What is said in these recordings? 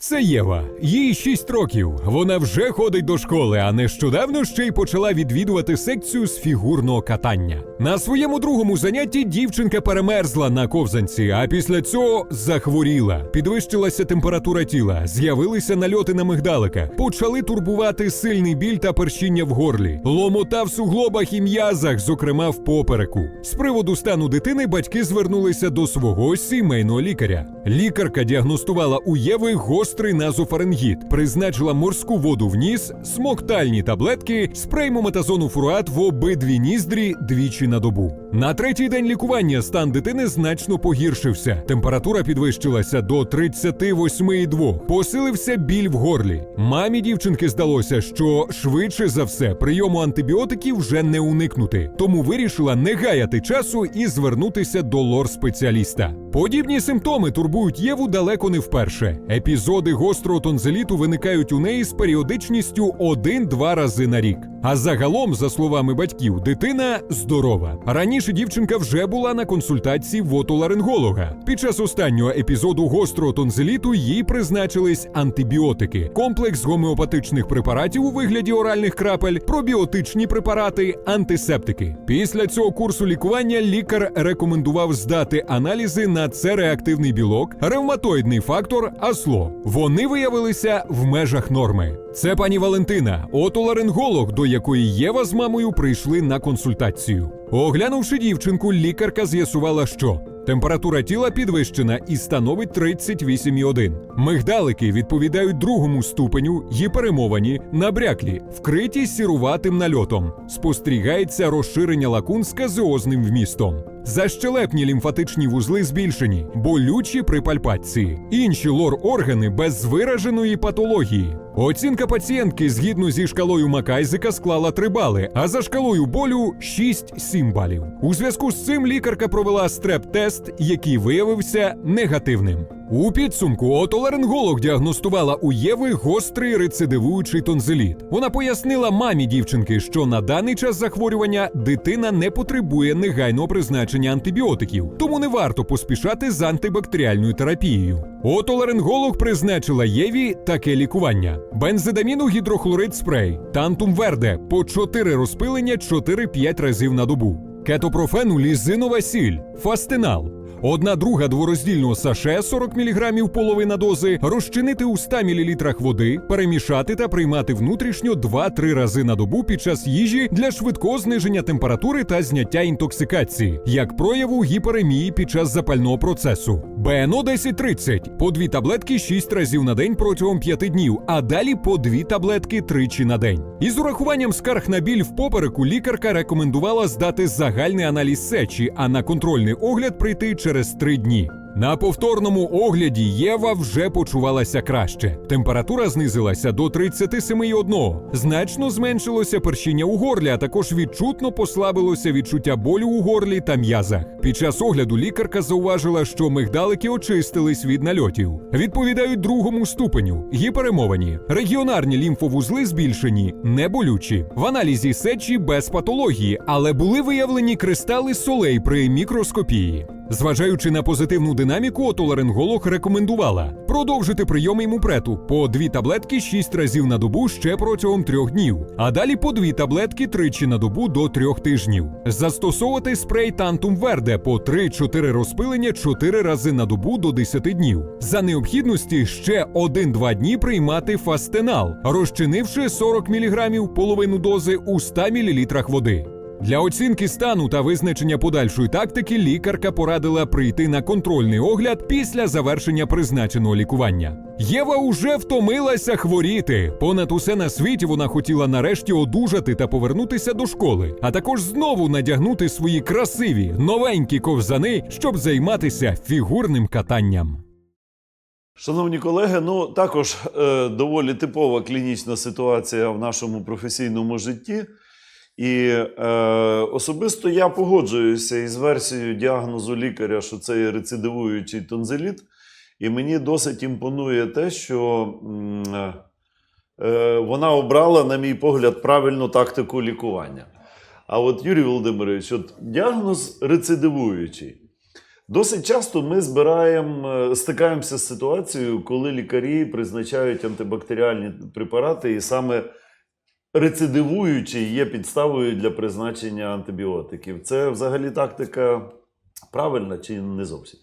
Це Єва. Їй 6 років. Вона вже ходить до школи, а нещодавно ще й почала відвідувати секцію з фігурного катання. На своєму другому занятті дівчинка перемерзла на ковзанці, а після цього захворіла. Підвищилася температура тіла, з'явилися нальоти на мигдаликах, почали турбувати сильний біль та першіння в горлі, ломота в суглобах і м'язах, зокрема в попереку. З приводу стану дитини батьки звернулися до свого сімейного лікаря. Лікарка діагностувала у Єви гострий назофарингіт, призначила морську воду в ніс, смоктальні таблетки, спрей мометазону фуруат в обидві ніздрі двічі на добу. На третій день лікування стан дитини значно погіршився. Температура підвищилася до 38,2. Посилився біль в горлі. Мамі дівчинки здалося, що швидше за все прийому антибіотиків вже не уникнути, тому вирішила не гаяти часу і звернутися до лор-спеціаліста. Подібні симптоми турбують Єву далеко не вперше. Епізоди гострого тонзиліту виникають у неї з періодичністю 1-2 рази на рік. А загалом, за словами батьків, дитина здорова. Раніше дівчинка вже була на консультації в отоларинголога. Під час останнього епізоду гострого тонзиліту їй призначились антибіотики, комплекс гомеопатичних препаратів у вигляді оральних крапель, пробіотичні препарати, антисептики. Після цього курсу лікування лікар рекомендував здати аналізи на С-реактивний білок, ревматоїдний фактор, асло. Вони виявилися в межах норми. Це пані Валентина, отоларинголог, до якої Єва з мамою прийшли на консультацію. Оглянувши дівчинку, лікарка з'ясувала, що температура тіла підвищена і становить 38,1. Мигдалики відповідають другому ступеню, гіперемовані, набряклі, вкриті сіруватим нальотом. Спостерігається розширення лакун з казеозним вмістом. Защелепні лімфатичні вузли збільшені, болючі при пальпації. Інші лор-органи без вираженої патології. Оцінка пацієнтки згідно зі шкалою Макайзика склала 3 бали, а за шкалою болю 6-7 балів. У зв'язку з цим лікарка провела стреп-тест, який виявився негативним. У підсумку отоларинголог діагностувала у Єви гострий рецидивуючий тонзиліт. Вона пояснила мамі дівчинки, що на даний час захворювання дитина не потребує негайного призначення антибіотиків, тому не варто поспішати з антибактеріальною терапією. Отоларинголог призначила Єві таке лікування: бензидаміну гідрохлорид спрей, тантум верде по 4 розпилення 4-5 разів на добу, кетопрофену лізинова сіль, фастинал. Одна друга двороздільного саше 40 мг половина дози, розчинити у 100 мл води, перемішати та приймати внутрішньо 2-3 рази на добу під час їжі для швидкого зниження температури та зняття інтоксикації, як прояву гіперемії під час запального процесу. БНО 1030 по дві таблетки 6 разів на день протягом 5 днів, а далі по дві таблетки тричі на день. Із урахуванням скарг на біль в попереку лікарка рекомендувала здати загальний аналіз сечі, а на контрольний огляд прийти через 3 дні. На повторному огляді Єва вже почувалася краще. Температура знизилася до 37,1. Значно зменшилося першіння у горлі, а також відчутно послабилося відчуття болю у горлі та м'язах. Під час огляду лікарка зауважила, що мигдалики очистились від нальотів. Відповідають другому ступеню, гіперемовані, регіонарні лімфовузли збільшені, неболючі. В аналізі сечі без патології, але були виявлені кристали солей при мікроскопії. Зважаючи на позитивну динаміку, отоларинголог рекомендувала продовжити прийом імупрету по дві таблетки 6 разів на добу ще протягом трьох днів, а далі по дві таблетки тричі на добу до трьох тижнів. Застосовувати спрей Тантум Верде по 3-4 розпилення 4 рази на добу до 10 днів. За необхідності ще 1-2 дні приймати фастенал, розчинивши 40 мг половину дози у 100 мл води. Для оцінки стану та визначення подальшої тактики лікарка порадила прийти на контрольний огляд після завершення призначеного лікування. Єва уже втомилася хворіти. Понад усе на світі вона хотіла нарешті одужати та повернутися до школи, а також знову надягнути свої красиві новенькі ковзани, щоб займатися фігурним катанням. Шановні колеги, ну також е, доволі типова клінічна ситуація в нашому професійному житті. І е, особисто я погоджуюся із версією діагнозу лікаря, що це є рецидивуючий тонзиліт. І мені досить імпонує те, що е, вона обрала, на мій погляд, правильну тактику лікування. А от Юрій Володимирович, от діагноз рецидивуючий. Досить часто ми збираємо, е, стикаємося з ситуацією, коли лікарі призначають антибактеріальні препарати, і саме рецидивуючи є підставою для призначення антибіотиків. Це взагалі тактика правильна чи не зовсім?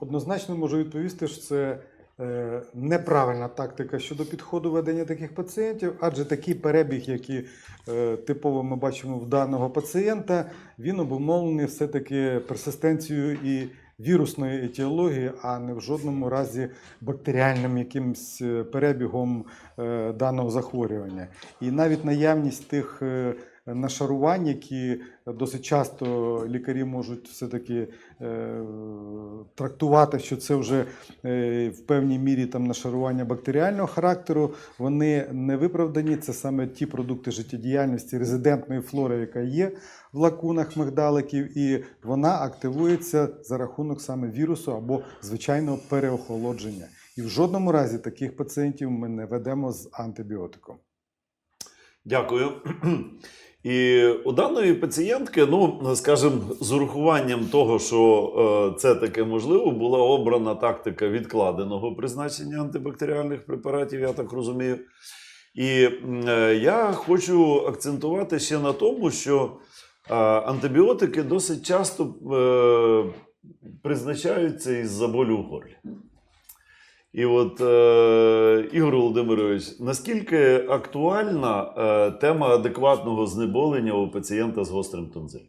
Однозначно можу відповісти, що це е, неправильна тактика щодо підходу ведення таких пацієнтів, адже такий перебіг, який е, типово ми бачимо в даного пацієнта, він обумовлений все-таки персистенцією і вірусної етіології, а не в жодному разі бактеріальним якимсь е, перебігом е, даного захворювання. І навіть наявність тих е, нашарувань, які досить часто лікарі можуть все-таки е, трактувати, що це вже е, в певній мірі там нашарування бактеріального характеру, вони не виправдані. Це саме ті продукти життєдіяльності резидентної флори, яка є в лакунах мигдаликів, і вона активується за рахунок саме вірусу або звичайного переохолодження. І в жодному разі таких пацієнтів ми не ведемо з антибіотиком. Дякую. І у даної пацієнтки, ну скажімо, з урахуванням того, що е, це таке можливо, була обрана тактика відкладеного призначення антибактеріальних препаратів, я так розумію. І е, я хочу акцентувати ще на тому, що е, антибіотики досить часто призначаються із-за болю в горлі. І от, е, Ігор Володимирович, наскільки актуальна е, тема адекватного знеболення у пацієнта з гострим тонзилем?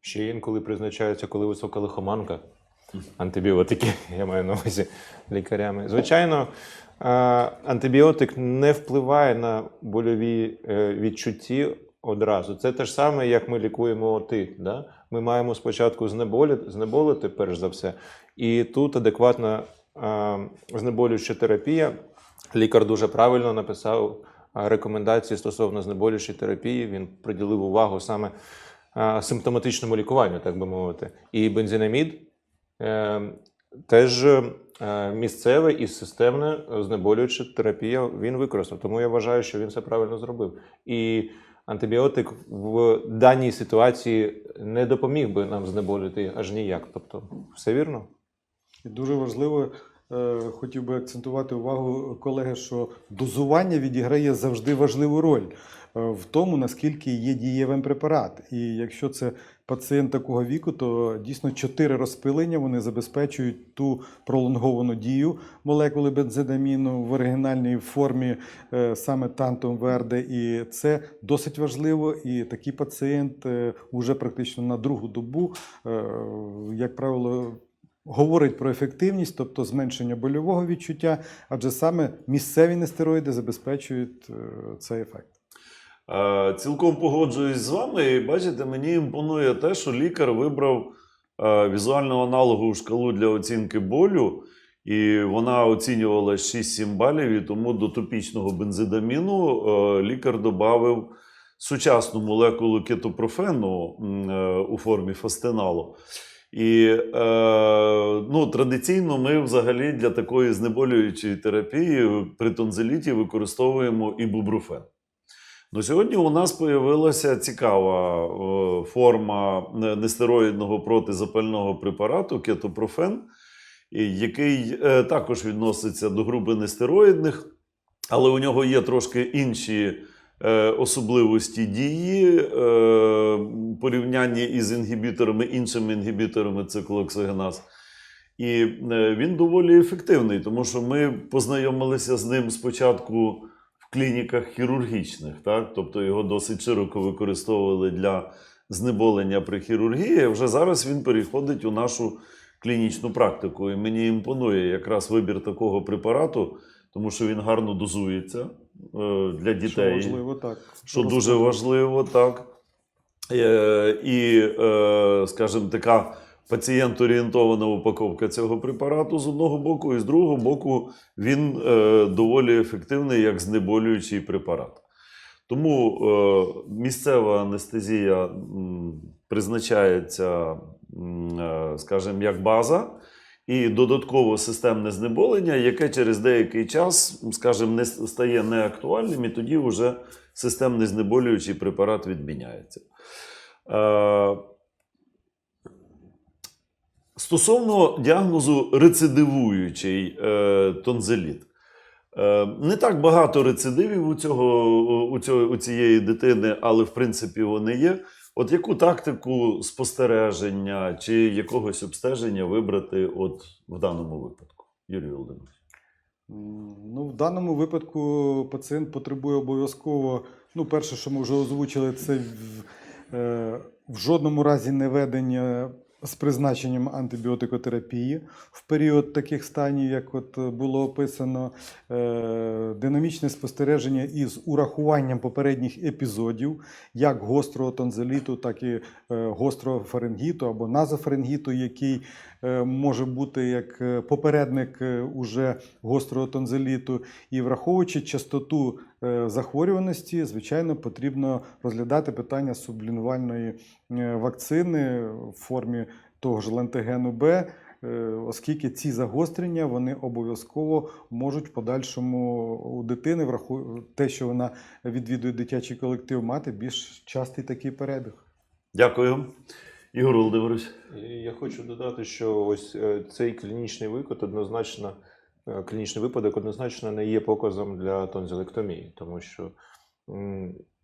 Ще інколи призначаються, коли висока лихоманка. Антибіотики, я маю на увазі лікарями. Звичайно, е, антибіотик не впливає на больові е, відчутті одразу. Це те ж саме, як ми лікуємо отит. Да? Ми маємо спочатку знеболити, знеболити, перш за все, і тут адекватна знеболююча терапія. Лікар дуже правильно написав е, рекомендації стосовно знеболюючої терапії. Він приділив увагу саме е, симптоматичному лікуванню, так би мовити. І бензинамід е, теж е, місцеве і системне знеболююча терапія він використав. Тому я вважаю, що він все правильно зробив. І антибіотик в даній ситуації не допоміг би нам знеболити аж ніяк. Тобто, все вірно? І дуже важливо, е, хотів би акцентувати увагу колеги, що дозування відіграє завжди важливу роль е, в тому, наскільки є дієвим препарат. І якщо це пацієнт такого віку, то дійсно чотири розпилення вони забезпечують ту пролонговану дію молекули бензидаміну в оригінальній формі е, саме тантум верде. І це досить важливо. І такий пацієнт уже практично на другу добу, як правило, говорить про ефективність, тобто зменшення больового відчуття, адже саме місцеві нестероїди забезпечують е, цей ефект. Е, Цілком погоджуюсь з вами. І бачите, мені імпонує те, що лікар вибрав е, візуальну аналогову шкалу для оцінки болю, і вона оцінювала 6-7 балів, і тому до топічного бензидаміну лікар додав сучасну молекулу кетопрофену у формі фастеналу. І е, ну, традиційно ми взагалі для такої знеболюючої терапії при тонзиліті використовуємо ібупрофен. Ну, сьогодні у нас з'явилася цікава е, форма нестероїдного протизапального препарату кетопрофен, який е, також відноситься до групи нестероїдних, але у нього є трошки інші особливості дії е, порівнянні із інгібіторами, іншими інгібіторами циклооксигеназ. І е, він доволі ефективний, тому що ми познайомилися з ним спочатку в клініках хірургічних, так? тобто його досить широко використовували для знеболення при хірургії. Вже зараз він переходить у нашу клінічну практику. І мені імпонує якраз вибір такого препарату, тому що він гарно дозується е, для Що дітей важливо, так. що дуже важливо, так. Е, і, е, скажімо, така пацієнт-орієнтована упаковка цього препарату з одного боку, і з другого боку, він доволі ефективний як знеболюючий препарат. Тому місцева анестезія призначається, скажімо, як база. І додатково системне знеболення, яке через деякий час, скажімо, не стає неактуальним, і тоді вже системний знеболюючий препарат відміняється. Е, Стосовно діагнозу рецидивуючий е, тонзиліт. Е, не так багато рецидивів у, цього, у, цього, у цієї дитини, але в принципі вони є. От яку тактику спостереження чи якогось обстеження вибрати от в даному випадку, Юрій Володимирович? Ну, в даному випадку пацієнт потребує обов'язково. Ну, перше, що ми вже озвучили, це в, е, в жодному разі не ведення з призначенням антибіотикотерапії в період таких станів, як от було описано, е, динамічне спостереження із урахуванням попередніх епізодів, як гострого тонзеліту, так і е, гострого фарингіту або назофарингіту, який е, може бути як е, попередник е, уже гострого тонзиліту. І враховуючи частоту е, захворюваності, звичайно, потрібно розглядати питання сублінувальної е, вакцини в формі того ж лантигену Б. е, Оскільки ці загострення вони обов'язково можуть в подальшому у дитини, враху... те, що вона відвідує дитячий колектив, мати більш частий такий перебіг. Дякую. Ігор Володимирович. Я хочу додати, що ось е, цей клінічний виклад однозначно, е, клінічний випадок однозначно не є показом для тонзилектомії, тому що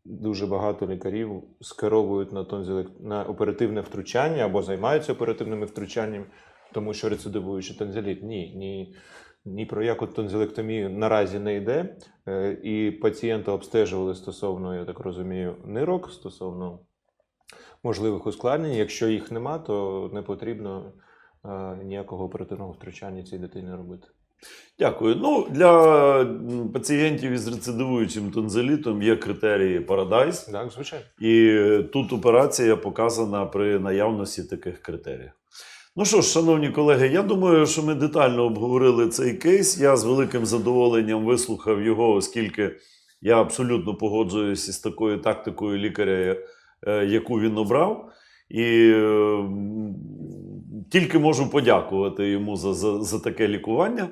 дуже багато лікарів скеровують на тонзилек... на оперативне втручання або займаються оперативними втручаннями, тому що рецидивуючи тонзиліт. Ні, ні, ні про яку тонзилектомію наразі не йде. Е, І пацієнта обстежували стосовно, я так розумію, нирок, стосовно можливих ускладнень. Якщо їх нема, то не потрібно е, ніякого оперативного втручання цій дитині робити. Дякую. Ну, для пацієнтів із рецидивуючим тонзилітом є критерії Paradise. Так, звичайно. І тут операція показана при наявності таких критеріїв. Ну що ж, шановні колеги, я думаю, що ми детально обговорили цей кейс. Я з великим задоволенням вислухав його, оскільки я абсолютно погоджуюся з такою тактикою лікаря, яку він обрав. І е, тільки можу подякувати йому за, за, за таке лікування.